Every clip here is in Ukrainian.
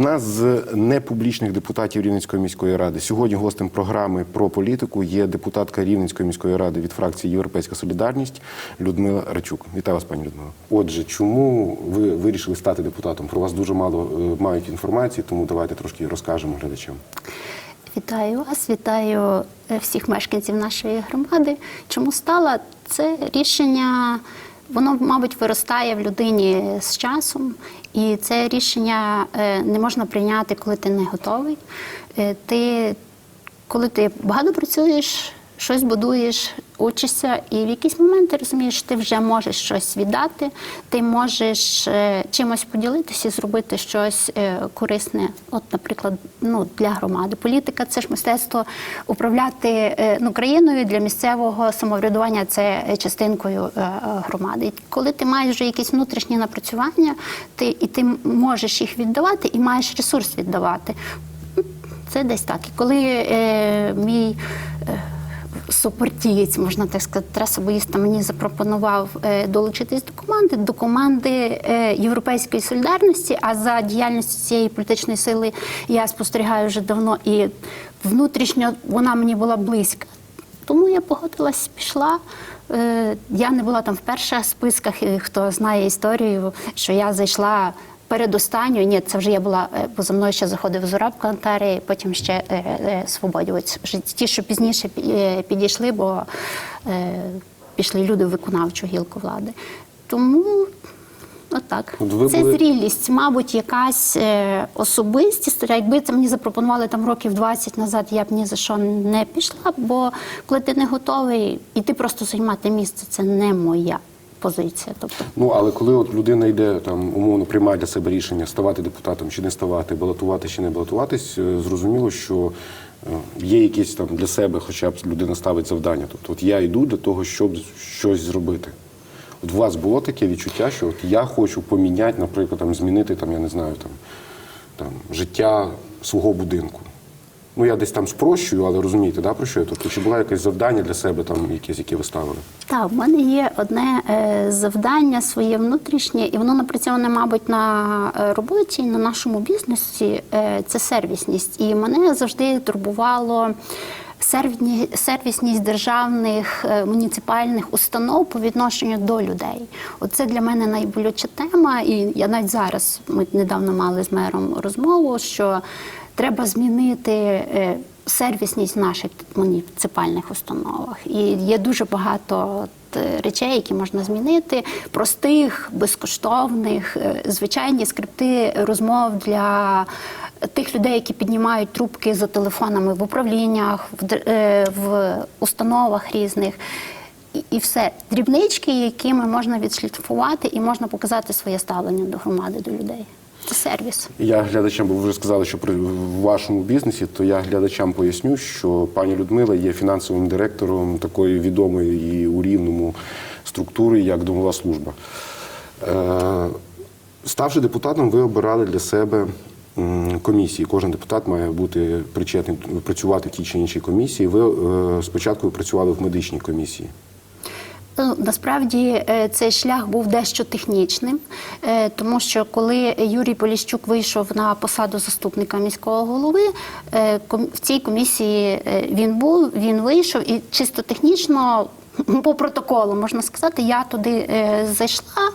Одна з непублічних депутатів Рівненської міської ради. Сьогодні гостем програми про політику є депутатка Рівненської міської ради від фракції Європейська Солідарність Людмила Рачук. Вітаю вас, пані Людмила. Отже, чому ви вирішили стати депутатом? Про вас дуже мало е, мають інформації, тому давайте трошки розкажемо глядачам. Вітаю вас, вітаю е, всіх мешканців нашої громади. Чому стала це рішення? Воно, мабуть, виростає в людині з часом, і це рішення е, не можна прийняти, коли ти не готовий. Е, Ти, коли ти багато працюєш, щось будуєш, учишся, і в якийсь момент ти розумієш, ти вже можеш щось віддати, ти можеш е, чимось поділитися зробити щось е, корисне. От, наприклад, ну, для громади. Політика це ж мистецтво управляти е, ну, країною для місцевого самоврядування це частинкою громади. І коли ти маєш вже якісь внутрішні напрацювання, ти, і ти можеш їх віддавати, і маєш ресурс віддавати. Це десь так. І коли е, мій е, супортієць, можна так сказати, трасобоїста мені запропонував е, долучитись до команди, до команди е, Європейської солідарності, а за діяльністю цієї політичної сили я спостерігаю вже давно, і внутрішньо вона мені була близька. Тому я погодилась, пішла. Е, Я не була там в перших списках, хто знає історію, що я зайшла передостанньою. Ні, це вже я була, е, бо за мною ще заходив Зураб Кантарі, потім ще е, е, Свободівець. Ті, що пізніше підійшли, бо пішли люди в виконавчу гілку влади. Тому отак. От це були- зрілість, мабуть, якась е, особистість. Якби це мені запропонували там років 20 назад, я б ні за що не пішла. Бо коли ти не готовий, і ти просто займати місце, це не моя позиція. Тобто, Ну але коли от людина йде там умовно приймає для себе рішення ставати депутатом чи не ставати, балотувати чи не балотуватись, е, зрозуміло, що е, є якісь там для себе, хоча б людина ставить завдання. Тобто, от я йду для того, щоб щось зробити. От у вас було таке відчуття, що от я хочу поміняти, наприклад, там змінити там, я не знаю, там, там життя свого будинку. Ну я десь там спрощую, але розумієте, да, про що я? Тобто, чи було якесь завдання для себе, там якесь, яке ви ставили? Так, в мене є одне е, завдання своє внутрішнє, і воно напрацьоване, мабуть, на е, роботі, на нашому бізнесі. Е, це сервісність. І мене завжди турбувало. Сервісність державних е, муніципальних установ по відношенню до людей. Оце для мене найболюча тема. І я навіть зараз ми недавно мали з мером розмову, що треба змінити е, сервісність в наших муніципальних установах. І є дуже багато е, речей, які можна змінити, простих, безкоштовних, е, звичайні скрипти розмов для тих людей, які піднімають трубки за телефонами в управліннях, в, в установах різних. І- І все дрібнички, якими можна відшліфувати і можна показати своє ставлення до громади, до людей. Сервіс. Я глядачам, бо ви вже сказали, що при вашому бізнесі, то я глядачам поясню, що пані Людмила є фінансовим директором такої відомої і у рівному структури, як домова служба. Е, ставши депутатом, ви обирали для себе комісії. Кожен депутат має бути причетний працювати в тій чи іншій комісії. Ви е, спочатку працювали в медичній комісії. Ну, Насправді е, цей шлях був дещо технічним, е, тому що коли Юрій Поліщук вийшов на посаду заступника міського голови, е, в цій комісії він був, він вийшов, і чисто технічно, по протоколу можна сказати, я туди зайшла.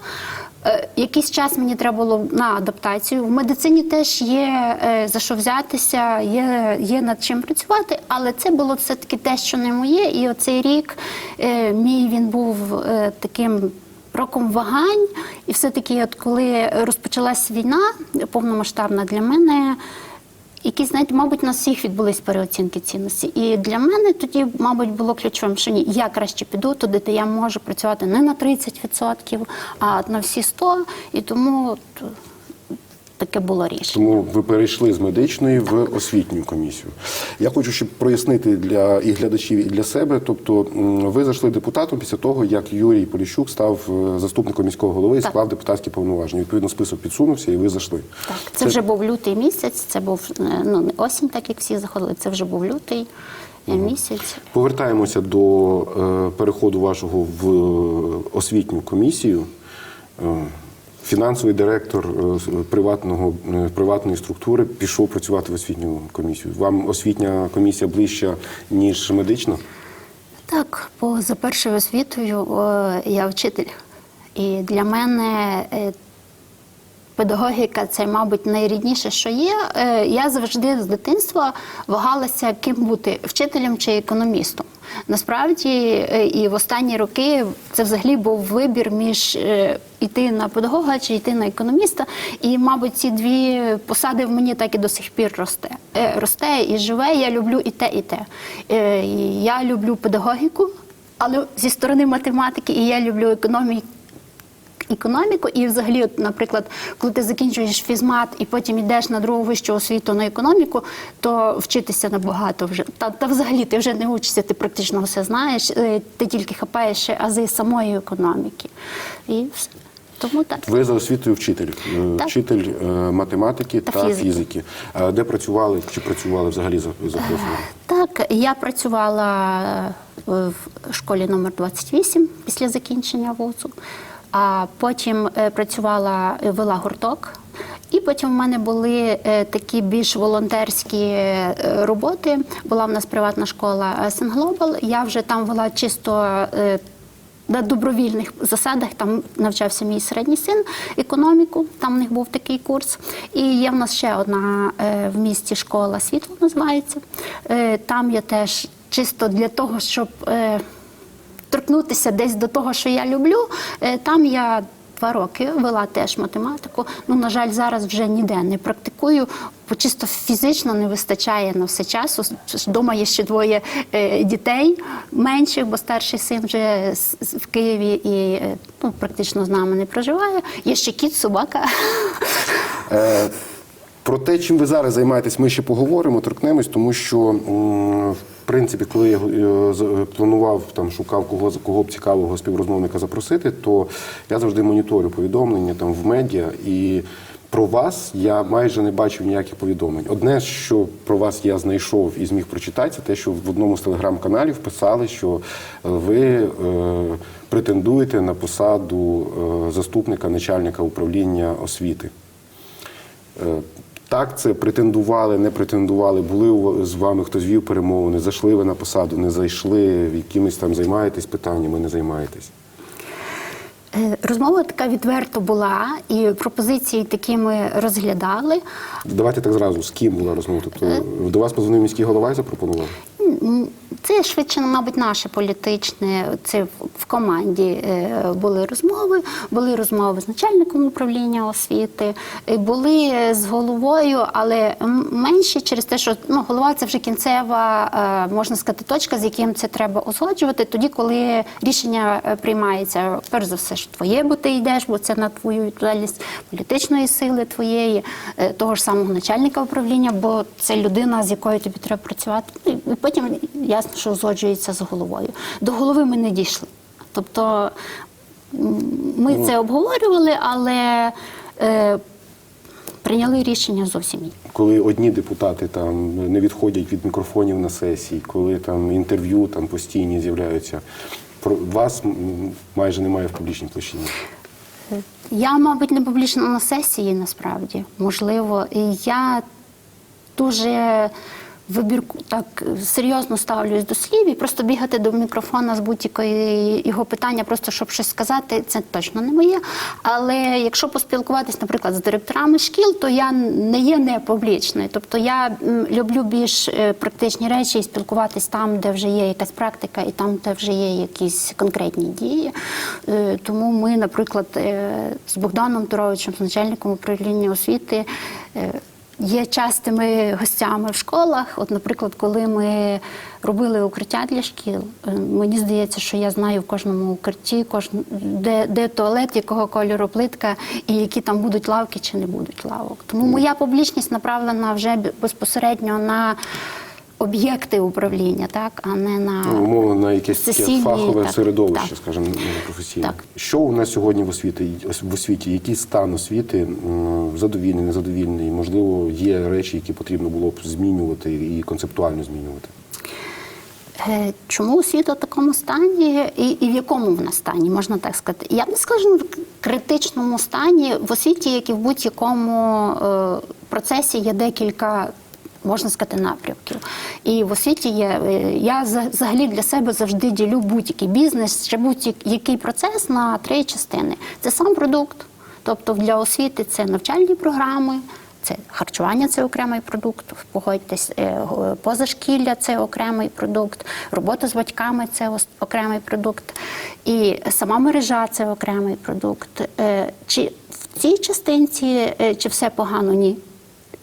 Е, Якийсь час мені треба було на адаптацію. В медицині теж є е, за що взятися, є, є над чим працювати, але це було все-таки те, що не моє. І оцей рік е, мій він був таким роком вагань. І все-таки, от коли розпочалась війна повномасштабна для мене. Якісь, знаєте, мабуть, на всіх відбулись переоцінки цінності. І для мене тоді, мабуть, було ключовим, що ні, я краще піду туди, де я можу працювати не на 30%, а на всі 100%. І тому таке було рішення. Тому ви перейшли з медичної в освітню комісію. Я хочу, щоб прояснити для і глядачів, і для себе. Тобто, ви зайшли депутатом після того, як Юрій Поліщук став е, заступником міського голови і Так. склав депутатські повноваження. Відповідно, список підсунувся, і ви зайшли. Так, це, вже був лютий місяць, це був е, ну, не осінь, так як всі заходили, це вже був лютий е, місяць. Повертаємося до переходу вашого в освітню комісію. Е, Фінансовий директор е, приватного е, приватної структури пішов працювати в освітню комісію. Вам освітня комісія ближча ніж медична? Так, бо за першою освітою е, я вчитель. І для мене е, педагогіка це, мабуть, найрідніше, що є. Е, Я завжди з дитинства вагалася, ким бути вчителем чи економістом. Насправді, е, і в останні роки це взагалі був вибір між е, йти на педагога чи йти на економіста. І, мабуть, ці дві посади в мені так і до сих пір росте. Е, Росте і живе. Я люблю і те, і те. Е, Я люблю педагогіку, але зі сторони математики, і я люблю економіку економіку, і взагалі, от, наприклад, коли ти закінчуєш фізмат і потім йдеш на другу вищу освіту на економіку, то вчитися набагато вже. Та, та взагалі ти вже не учишся, ти практично все знаєш, е, ти тільки хапаєш ази самої економіки. І все. Тому так. Ви за освітою вчитель, е, Так. вчитель е, математики та, Та фізики. фізики. Де працювали чи працювали взагалі за, за профілем? Так, я працювала в школі номер 28 після закінчення вузу, а потім е, працювала, е, вела гурток. І потім в мене були е, такі більш волонтерські роботи. Була в нас приватна школа Сенглобал. Я вже там вела чисто на добровільних засадах там навчався мій середній син економіку. Там в них був такий курс. І є в нас ще одна в місті школа світло називається. Там я теж чисто для того, щоб торкнутися десь до того, що я люблю. Е, там я. Два роки вела теж математику. Ну, на жаль, зараз вже ніде не практикую, бо чисто фізично не вистачає на все часу. Дома є ще двоє е, дітей менших, бо старший син вже в Києві і е, ну, практично з нами не проживає. Є ще кіт, собака. Про те, чим ви зараз займаєтесь, ми ще поговоримо, торкнемось, тому що принципі, коли я е, е, планував там, шукав кого кого б цікавого співрозмовника запросити, то я завжди моніторю повідомлення там в медіа і. Про вас я майже не бачив ніяких повідомлень. Одне, що про вас я знайшов і зміг прочитати, це те, що в одному з телеграм-каналів писали, що е, ви е, претендуєте на посаду заступника начальника управління освіти. Е, Так, це претендували, не претендували, були з вами, хтось вів перемовини, зайшли ви на посаду, не зайшли, якимись там займаєтесь питаннями, не займаєтесь. Е, Розмова така відверто була, і пропозиції такі ми розглядали. Давайте так зразу, з ким була розмова? Тобто до вас позвонив міський голова і запропонував? Це швидше, мабуть, наше політичне. Це в- команді е, були розмови, були розмови з начальником управління освіти, е, були з головою, але м- менші через те, що ну, голова це вже кінцева, е, можна сказати, точка, з яким це треба узгоджувати. Тоді, коли рішення е, приймається, перш за все ж твоє, бо ти йдеш, бо це на твою відповідальність політичної сили твоєї, е, того ж самого начальника управління, бо це людина, з якою тобі треба працювати. Ну, І потім ясно, що узгоджується з головою. До голови ми не дійшли. Тобто ми це обговорювали, але е, прийняли рішення зовсім інше. Коли одні депутати там не відходять від мікрофонів на сесії, коли там інтерв'ю там постійні з'являються, вас майже немає в публічній площині. Я, мабуть, не публічно на сесії насправді, можливо. І я дуже вибірку так серйозно ставлюсь до слів і просто бігати до мікрофона з будь-якої його питання, просто щоб щось сказати, це точно не моє. Але якщо поспілкуватись, наприклад, з директорами шкіл, то я не є не публічною. Тобто я люблю більш е, практичні речі і спілкуватись там, де вже є якась практика, і там, де вже є якісь конкретні дії. Е, Тому ми, наприклад, е, з Богданом Туровичем, з начальником управління освіти. Є частими гостями в школах. От, наприклад, коли ми робили укриття для шкіл, е, мені здається, що я знаю в кожному укритті, кожн... де, де туалет, якого кольору плитка, і які там будуть лавки чи не будуть лавок. Тому моя публічність направлена вже безпосередньо на об'єкти управління, так, а не на Ну, умовно на якесь таке фахове так, середовище, так. скажімо, не професійне. Так. Що у нас сьогодні в освіті в освіті? Який стан освіти задовільний, незадовільний? Можливо, є речі, які потрібно було б змінювати і концептуально змінювати. Е, Чому освіта в такому стані і, і в якому вона стані, можна так сказати? Я б не скажу в критичному стані в освіті, як і в будь-якому е, процесі є декілька. Можна сказати, напрямків. І в освіті є. е, Я за- взагалі для себе завжди ділю будь-який бізнес чи будь-який процес на три частини. Це сам продукт, тобто для освіти це навчальні програми, це харчування це окремий продукт. Погодьтесь, е, позашкілля це окремий продукт, робота з батьками це окремий продукт, і сама мережа це окремий продукт. Е, Чи в цій частинці чи все погано? Ні.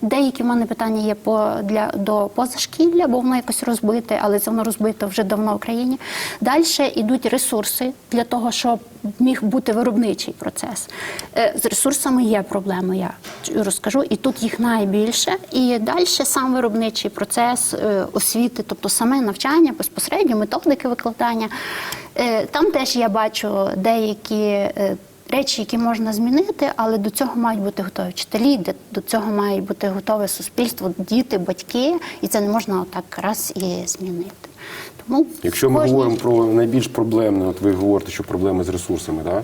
Деякі в мене питання є по для до позашкілля, бо воно якось розбите, але це воно розбито вже давно в країні. Далі йдуть ресурси для того, щоб міг бути виробничий процес. Е, З ресурсами є проблеми, я розкажу, і тут їх найбільше. І далі сам виробничий процес е, освіти, тобто саме навчання, безпосередньо методики викладання. Е, Там теж я бачу деякі. Речі, які можна змінити, але до цього мають бути готові вчителі, до цього має бути готове суспільство, діти, батьки, і це не можна отак раз і змінити. Тому Якщо ми говоримо про найбільш проблемне, от ви говорите, що проблеми з ресурсами, да?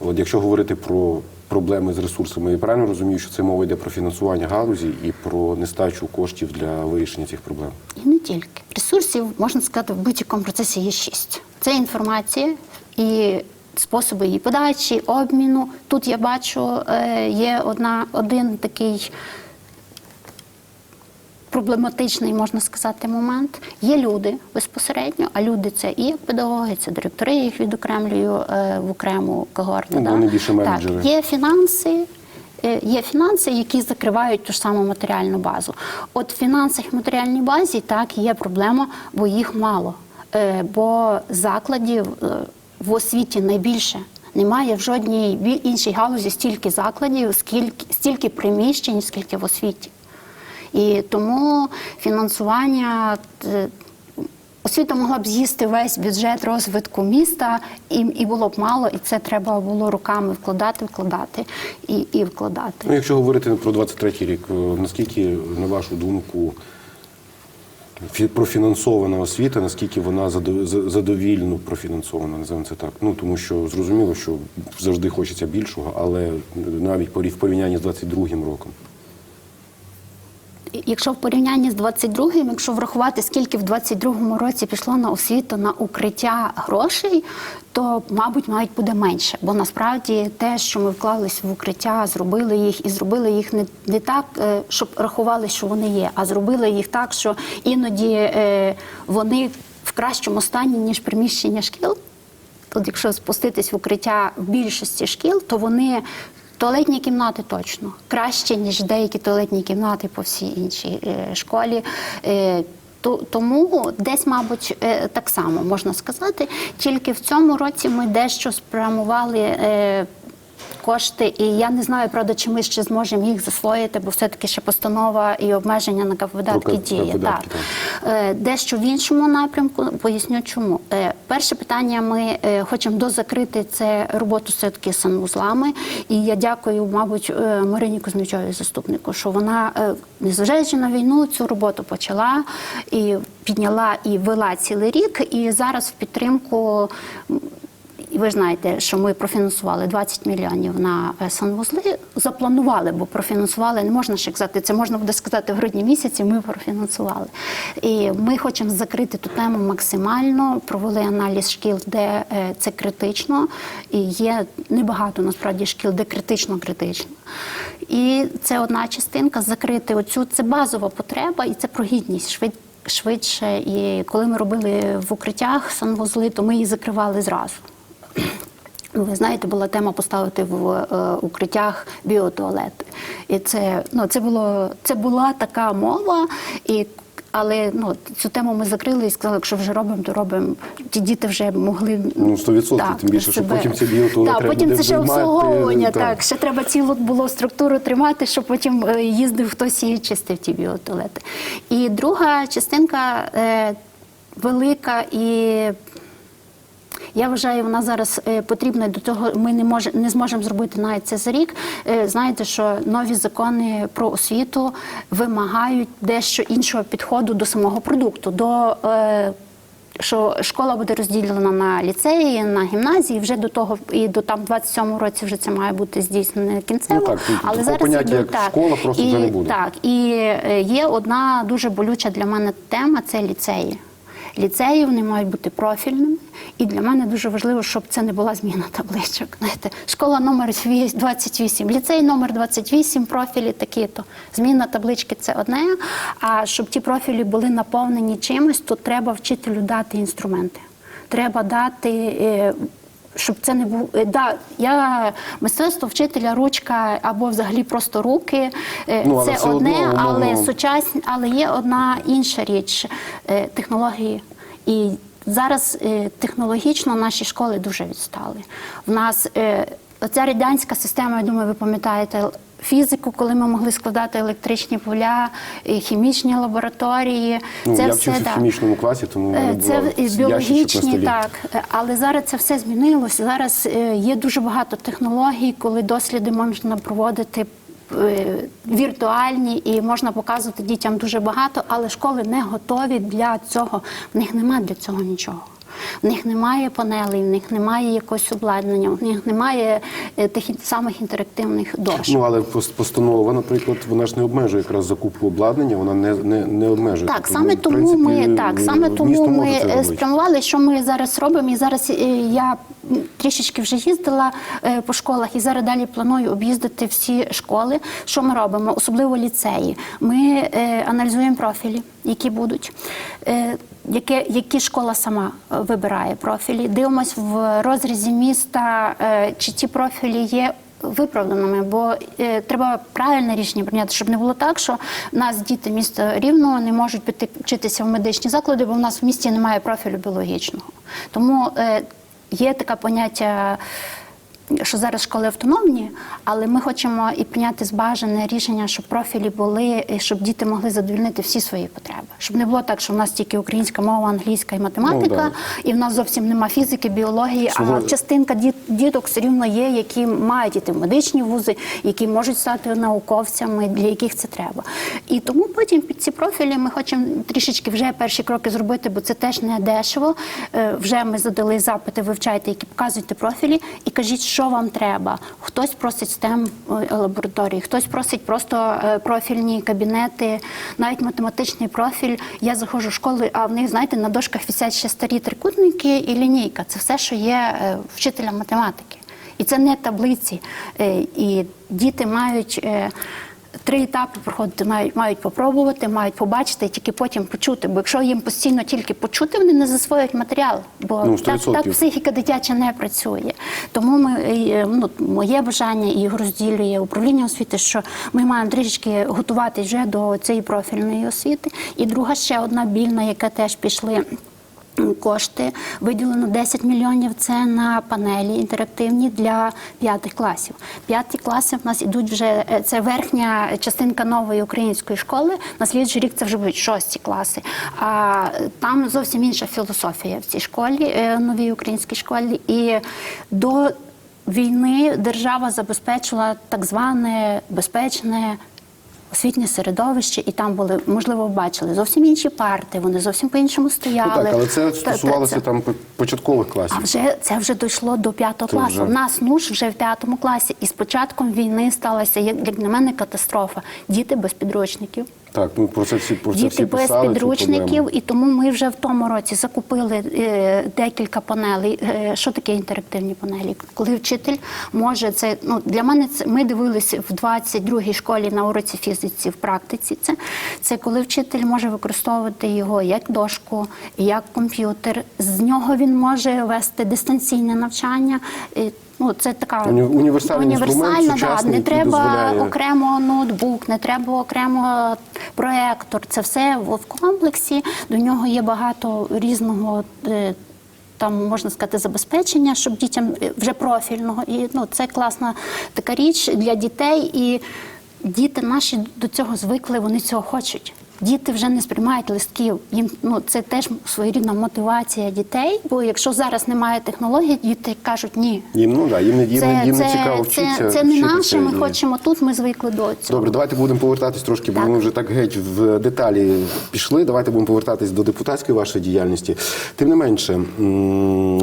от якщо говорити про проблеми з ресурсами, я правильно розумію, що це мова йде про фінансування галузі і про нестачу коштів для вирішення цих проблем. І не тільки. Ресурсів, можна сказати, в будь-якому процесі є шість. Це інформація і способи її подачі, обміну. Тут я бачу, е, є одна, один такий проблематичний, можна сказати, момент. Є люди безпосередньо, а люди це і педагоги, це директори, я їх відокремлюю е, в окрему когорту. Ну, да. більше менеджери. Так, є фінанси. е, Є фінанси, які закривають ту ж саму матеріальну базу. От в фінансах і матеріальній базі так є проблема, бо їх мало. Бо закладів в освіті найбільше. Немає в жодній іншій галузі стільки закладів, скільки стільки приміщень, скільки в освіті. І тому фінансування е, освіта могла б з'їсти весь бюджет розвитку міста, і, і було б мало, і це треба було руками вкладати, вкладати і, і вкладати. Ну, якщо говорити про 23-й рік, е, наскільки, на вашу думку, профінансована освіта, наскільки вона задо- задовільно профінансована, називаємо це так. Ну тому що зрозуміло, що завжди хочеться більшого, але навіть в порівнянні з 22-м роком. Якщо в порівнянні з 22-м, якщо врахувати, скільки в 22-му році пішло на освіту, на укриття грошей, то, мабуть, навіть буде менше. Бо насправді те, що ми вклались в укриття, зробили їх і зробили їх не, не так, е, щоб рахували, що вони є, а зробили їх так, що іноді е, вони в кращому стані, ніж приміщення шкіл. Тут, якщо спуститись в укриття більшості шкіл, то вони туалетні кімнати точно краще, ніж деякі туалетні кімнати по всій іншій е, школі. Е, Тому десь, мабуть, е, так само можна сказати. Тільки в цьому році ми дещо спрямували кошти, і я не знаю, правда, чи ми ще зможемо їх засвоїти, бо все-таки ще постанова і обмеження на видатки діє. Так. Е, Дещо в іншому напрямку поясню, чому Е, перше питання. Ми е, хочемо дозакрити це роботу все-таки санвузлами. І я дякую, мабуть, Марині Кузьмічовій заступнику, що вона, незважаючи на війну, цю роботу почала і підняла і вела цілий рік. І зараз в підтримку. Ви знаєте, що ми профінансували 20 мільйонів на е, санвузли. Запланували, бо профінансували. Не можна ще казати, це можна буде сказати в грудні місяці. Ми профінансували. І ми хочемо закрити ту тему максимально. Провели аналіз шкіл, де е, це критично, і є небагато насправді шкіл, де критично критично. І це одна частинка закрити оцю це базова потреба, і це про гідність швид. Швидше, і коли ми робили в укриттях санвузли, то ми її закривали зразу. Ну, Ви знаєте, була тема поставити в е, укриттях біотуалети. І це, ну, це, було, це була така мова. І, але ну, цю тему ми закрили і сказали, якщо вже робимо, то робимо. Ті діти вже могли Ну, 100%, тим більше, що потім ці біотуалет так, треба потім буде це ще виймати, обслуговування. так. Так. ще треба цілу було структуру тримати, щоб потім е, їздив хтось і чистив ті біотуалети. І друга частинка е, велика і я вважаю, вона зараз е, потрібна до того. Ми не може не зможемо зробити навіть це за рік. Е, знаєте, що нові закони про освіту вимагають дещо іншого підходу до самого продукту, до е, що школа буде розділена на ліцеї, на гімназії. Вже до того і до там 27-му році вже це має бути здійснено кінцево. Ну так, але зараз поняття, як школа, просто і, вже не буде. Так, і є одна дуже болюча для мене тема це ліцеї. Ліцеї вони мають бути профільними, і для мене дуже важливо, щоб це не була зміна табличок. Знаєте, школа номер 28, ліцей номер 28, профілі такі-то. Зміна таблички це одне. А щоб ті профілі були наповнені чимось, то треба вчителю дати інструменти. Треба дати. Щоб це не був е, да, я мистецтво вчителя, ручка або взагалі просто руки. е, Ну, це все одне, одно, але ну, сучасні, але є одна інша річ е, технології. І зараз технологічно наші школи дуже відстали. В нас оця радянська система, я думаю, ви пам'ятаєте. Фізику, коли ми могли складати електричні поля, і хімічні лабораторії, Ну, це я все вчився да. в хімічному класі, тому Е, Це і біологічні, так. Але зараз це все змінилося. Зараз е, є дуже багато технологій, коли досліди можна проводити. е, Віртуальні і можна показувати дітям дуже багато, але школи не готові для цього. В них немає для цього нічого. В них немає панелей, в них немає якогось обладнання, в них немає е, тих самих інтерактивних дошок. Ну, але постанова, наприклад, вона ж не обмежує якраз закупку обладнання, вона не, не, не обмежує. Так, тому, саме тому принципі, ми так, саме тому ми е, спрямували, що ми зараз робимо. І зараз е, я трішечки вже їздила е, по школах, і зараз далі планую об'їздити всі школи. Що ми робимо, особливо ліцеї. Ми е, аналізуємо профілі, які будуть. Е, Яке, які школа сама вибирає профілі? Дивимось в розрізі міста, чи ті профілі є виправданими, бо е, треба правильне рішення прийняти, щоб не було так, що в нас діти міста рівного не можуть піти вчитися в медичні заклади, бо в нас в місті немає профілю біологічного. Тому е, є таке поняття. Що зараз школи автономні, але ми хочемо і прийняти збажане рішення, щоб профілі були, і щоб діти могли задовольнити всі свої потреби. Щоб не було так, що в нас тільки українська мова, англійська і математика, Ну, да. і в нас зовсім нема фізики, біології, Свого- а частинка діт, діток все рівно є, які мають іти в медичні вузи, які можуть стати науковцями, для яких це треба. І тому потім під ці профілі ми хочемо трішечки вже перші кроки зробити, бо це теж не дешево. Е, Вже ми задали запити, вивчайте, які показуєте профілі, і кажіть, що вам треба. Хтось просить STEM е, лабораторії, хтось просить просто е, профільні кабінети, навіть математичний профіль. Я заходжу в школу, а в них, знаєте, на дошках висять ще старі трикутники і лінійка. Це все, що є е, вчителя математики. І це не таблиці. І діти мають. Три етапи проходити мають, мають попробувати, мають побачити і тільки потім почути. Бо якщо їм постійно тільки почути, вони не засвоюють матеріал. Бо Ну, так, так психіка дитяча не працює. Тому ми е, ну, моє бажання і його розділює управління освіти, що ми маємо трішечки готувати вже до цієї профільної освіти. І друга ще одна більна, яка теж пішли. Кошти виділено 10 мільйонів. Це на панелі інтерактивні для п'ятих класів. П'яті класи в нас ідуть вже е, це верхня частинка нової української школи. На слідчий рік це вже будуть шості класи. А там зовсім інша філософія в цій школі, е, новій українській школі. І до війни держава забезпечила так зване безпечне освітнє середовище, і там були, можливо, бачили зовсім інші парти, вони зовсім по-іншому стояли. Ну, так, але це Та- та- стосувалося там по- початкових класів. а вже це вже дійшло до п'ятого класу. вже- У нас нуж вже в п'ятому класі, і з початком війни сталася як як для мене катастрофа. Діти без підручників. Так, ну про це всі про це Діти всі без писали. цю підручників, проблему. і тому ми вже в тому році закупили е, декілька панелей. Е, що таке інтерактивні панелі? Коли вчитель може це ну для мене це ми дивилися в 22-й школі на уроці фізиці в практиці. Це це коли вчитель може використовувати його як дошку, як комп'ютер. З нього він може вести дистанційне навчання. Ну, це така Уні- універсальний універсальна, да, не треба дозволяє- окремо ноутбук, не треба окремо проектор. Це все в в комплексі. До нього є багато різного. е, Там можна сказати забезпечення, щоб дітям е, вже профільного, і ну це класна така річ для дітей. І діти наші до цього звикли, вони цього хочуть. Діти вже не сприймають листків. Їм ну це теж своєрідна мотивація дітей. Бо якщо зараз немає технологій, діти кажуть ні. Їм ну да, їм не їм, їм не цікаво це, вчитися. це не наше. Ми хочемо тут. Ми звикли до цього. Добре, давайте будемо повертатись трошки, бо Так. ми вже так геть в деталі пішли. Давайте будемо повертатись до депутатської вашої діяльності. Тим не менше,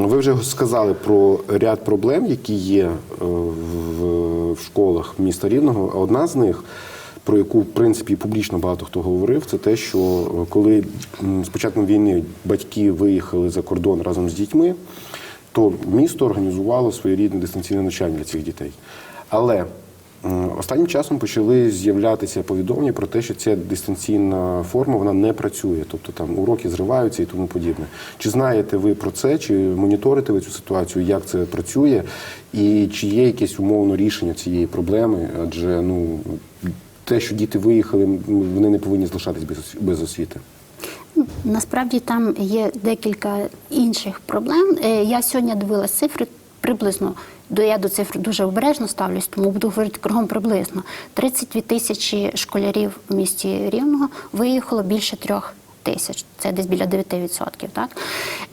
ви вже сказали про ряд проблем, які є е, в, в школах міста Рівного. А одна з них. Про яку в принципі публічно багато хто говорив, це те, що е, коли з початком війни батьки виїхали за кордон разом з дітьми, то місто організувало своєрідне дистанційне навчання для цих дітей. Але останнім часом почали з'являтися повідомлення про те, що ця дистанційна форма вона не працює, тобто там уроки зриваються і тому подібне. Чи знаєте ви про це, чи моніторите ви цю ситуацію, як це працює, і чи є якесь умовно рішення цієї проблеми? Адже ну те, що діти виїхали, вони не повинні залишатись без освіти. Насправді там є декілька інших проблем. Е, Я сьогодні дивилась цифри приблизно. До я до цифр дуже обережно ставлюсь, тому буду говорити кругом приблизно. 32 тисячі школярів в місті Рівного виїхало більше трьох тисяч. Це десь біля 9%. Так?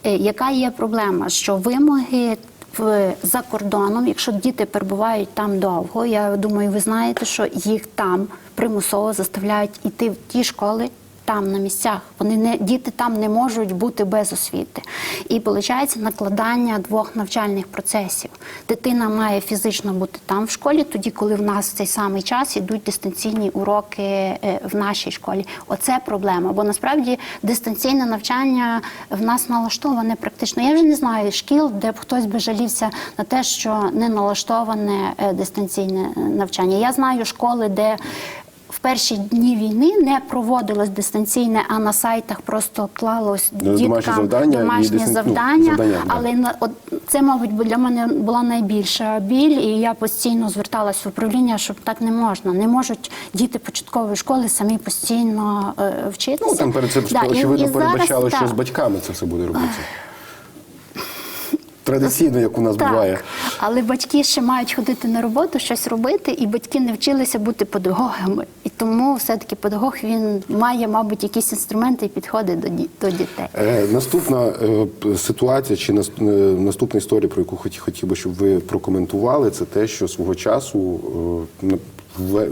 Е, Яка є проблема? Що вимоги в за кордоном, якщо діти перебувають там довго, я думаю, ви знаєте, що їх там примусово заставляють іти в ті школи. Там на місцях вони не діти там не можуть бути без освіти, і виходить накладання двох навчальних процесів. Дитина має фізично бути там в школі, тоді коли в нас в цей самий час ідуть дистанційні уроки е, в нашій школі. Оце проблема. Бо насправді дистанційне навчання в нас налаштоване практично. Я вже не знаю шкіл, де б хтось би жалівся на те, що не налаштоване е, дистанційне е, навчання. Я знаю школи, де перші дні війни не проводилось дистанційне, а на сайтах просто клалось Домашні діткам завдання домашні дистан- ну, завдання. завдання, але на от це, мабуть, для мене була найбільша біль, і я постійно зверталась в управління, щоб так не можна. Не можуть діти початкової школи самі постійно е, вчитися. Ну там перед цим Да, і- очевидно і зараз, передбачали, що так. з батьками це все буде робитися. Традиційно, як у нас Так, буває. але батьки ще мають ходити на роботу, щось робити, і батьки не вчилися бути педагогами. І тому все-таки педагог він має, мабуть, якісь інструменти і підходи до, до дітей. Е, наступна е, ситуація чи нас- е, наступна історія, про яку хоті- хотів би, щоб ви прокоментували, це те, що свого часу е, в,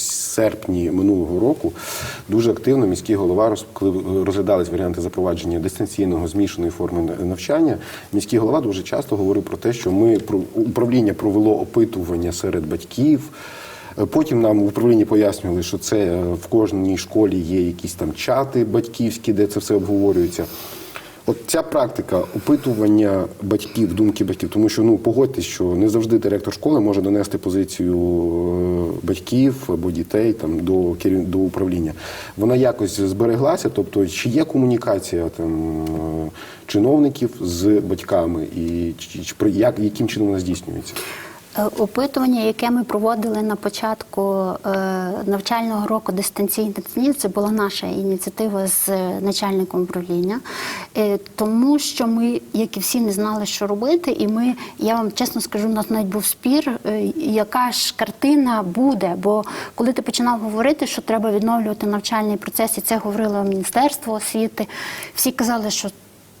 серпні минулого року дуже активно міський голова, коли розглядались варіанти запровадження дистанційного змішаної форми навчання, міський голова дуже часто говорив про те, що ми управління провело опитування серед батьків. Потім нам в управлінні пояснювали, що це е, в кожній школі є якісь там чати батьківські, де це все обговорюється. От ця практика опитування батьків, думки батьків, тому що ну погодьтесь, що не завжди директор школи може донести позицію е, батьків або дітей там до до управління. Вона якось збереглася. Тобто, чи є комунікація там е, чиновників з батьками, і чи, чи як яким чином вона здійснюється? Е, Опитування, яке ми проводили на початку е, навчального року дистанційне дні, це була наша ініціатива з е, начальником управління, тому що ми, як і всі, не знали, що робити. І ми, я вам чесно скажу, у нас навіть був спір, яка ж картина буде. Бо коли ти починав говорити, що треба відновлювати навчальний процес, і це говорило Міністерство освіти, всі казали, що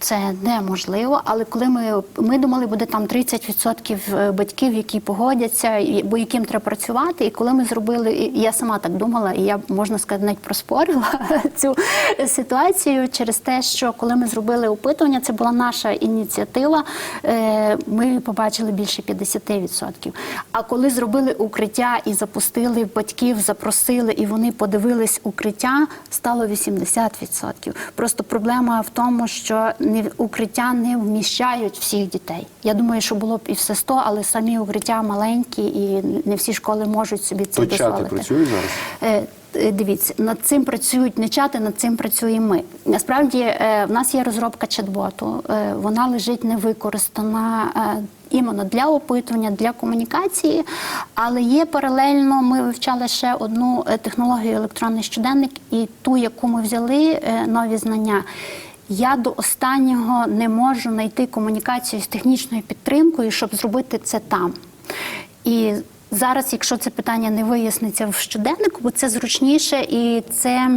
це неможливо, але коли ми, ми думали, буде там 30% батьків, які погодяться, бо яким треба працювати. І коли ми зробили, я сама так думала, і я можна сказати, навіть проспорила цю ситуацію через те, що коли ми зробили опитування, це була наша ініціатива. е, Ми побачили більше 50%. А коли зробили укриття і запустили батьків, запросили, і вони подивились укриття, стало 80%. Просто проблема в тому, що не укриття не вміщають всіх дітей. Я думаю, що було б і все 100, але самі укриття маленькі, і не всі школи можуть собі це То чати працюють зараз? Е, е, Дивіться, над цим працюють не чати, над цим працюємо ми. Насправді е, в нас є розробка чат-боту. Вона лежить невикористана іменно для опитування, для комунікації. Але є паралельно, ми вивчали ще одну технологію електронний щоденник, і ту, яку ми взяли, нові знання. Я до останнього не можу знайти комунікацію з технічною підтримкою, щоб зробити це там. І зараз, якщо це питання не виясниться в щоденнику, бо це зручніше і це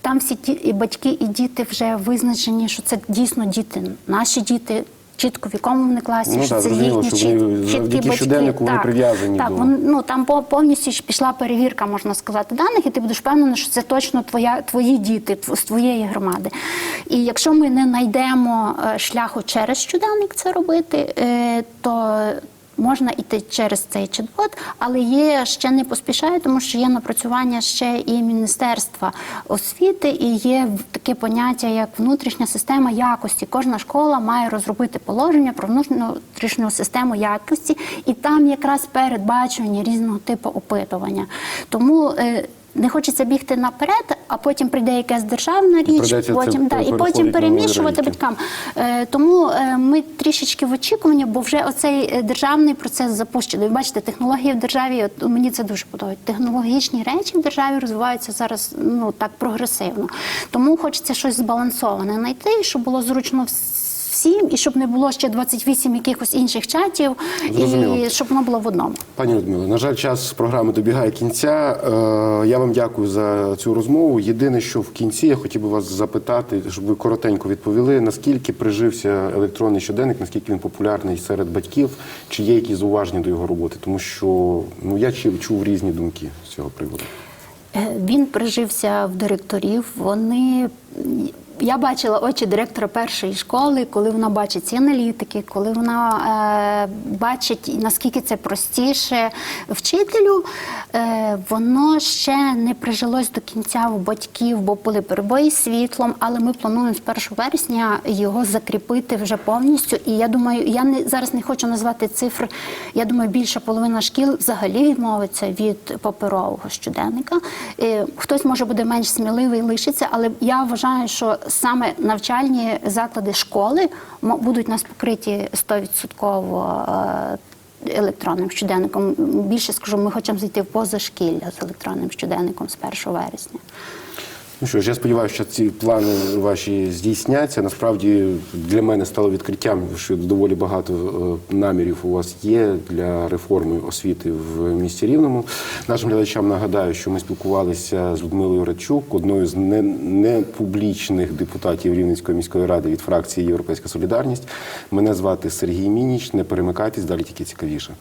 там всі ті і батьки, і діти вже визначені, що це дійсно діти, наші діти. Чітко в якому вони класі, Ну, що так, це їхні що вони чіт- завдяки чіткі батьки. щоденнику вони Так, прив'язані так, до- вон- ну там по- повністю ж пішла перевірка, можна сказати, даних, і ти будеш впевнений, що це точно твоя твої діти тв- з твоєї громади. І якщо ми не знайдемо е, шляху через щоденник це робити, е, то Можна йти через цей чат-бот, але є ще не поспішаю, тому що є напрацювання ще і Міністерства освіти, і є таке поняття як внутрішня система якості. Кожна школа має розробити положення про внутрішню систему якості, і там якраз передбачені різного типу опитування. Тому е, не хочеться бігти наперед, а потім прийде якась державна річ, це потім да, і потім перемішувати батькам. Е, тому е, ми трішечки в очікуванні, бо вже оцей е, державний процес запущений. Ви бачите, технології в державі, от, мені це дуже подобається. Технологічні речі в державі розвиваються зараз ну так прогресивно. Тому хочеться щось збалансоване знайти, щоб було зручно всім, і щоб не було ще 28 якихось інших чатів, Зрозуміло. і щоб воно було в одному. Пані Людмило, на жаль, час програми добігає кінця. Е, Я вам дякую за цю розмову. Єдине, що в кінці я хотів би вас запитати, щоб ви коротенько відповіли, наскільки прижився електронний щоденник, наскільки він популярний серед батьків, чи є якісь зауваження до його роботи? Тому що ну я чув, чув різні думки з цього приводу. Е, Він прижився в директорів. Вони я бачила очі директора першої школи, коли вона бачить ці аналітики, коли вона е, бачить наскільки це простіше вчителю. Е, воно ще не прижилось до кінця у батьків, бо були перебої з світлом. Але ми плануємо з 1 вересня його закріпити вже повністю. І я думаю, я не зараз не хочу назвати цифри. Я думаю, більша половина шкіл взагалі відмовиться від паперового щоденника. Е, Хтось може буде менш сміливий лишиться, але я вважаю, що саме навчальні заклади школи будуть нас покриті 100% е, електронним щоденником. Більше скажу, ми хочемо зайти в позашкілля з електронним щоденником з 1 вересня. Ну що ж, я сподіваюся, що ці плани ваші здійсняться. Насправді для мене стало відкриттям, що доволі багато е, намірів у вас є для реформи освіти в місті Рівному. Нашим глядачам нагадаю, що ми спілкувалися з Людмилою Радчук, одною з не- непублічних депутатів Рівненської міської ради від фракції Європейська Солідарність. Мене звати Сергій Мініч. Не перемикайтесь, далі тільки цікавіше.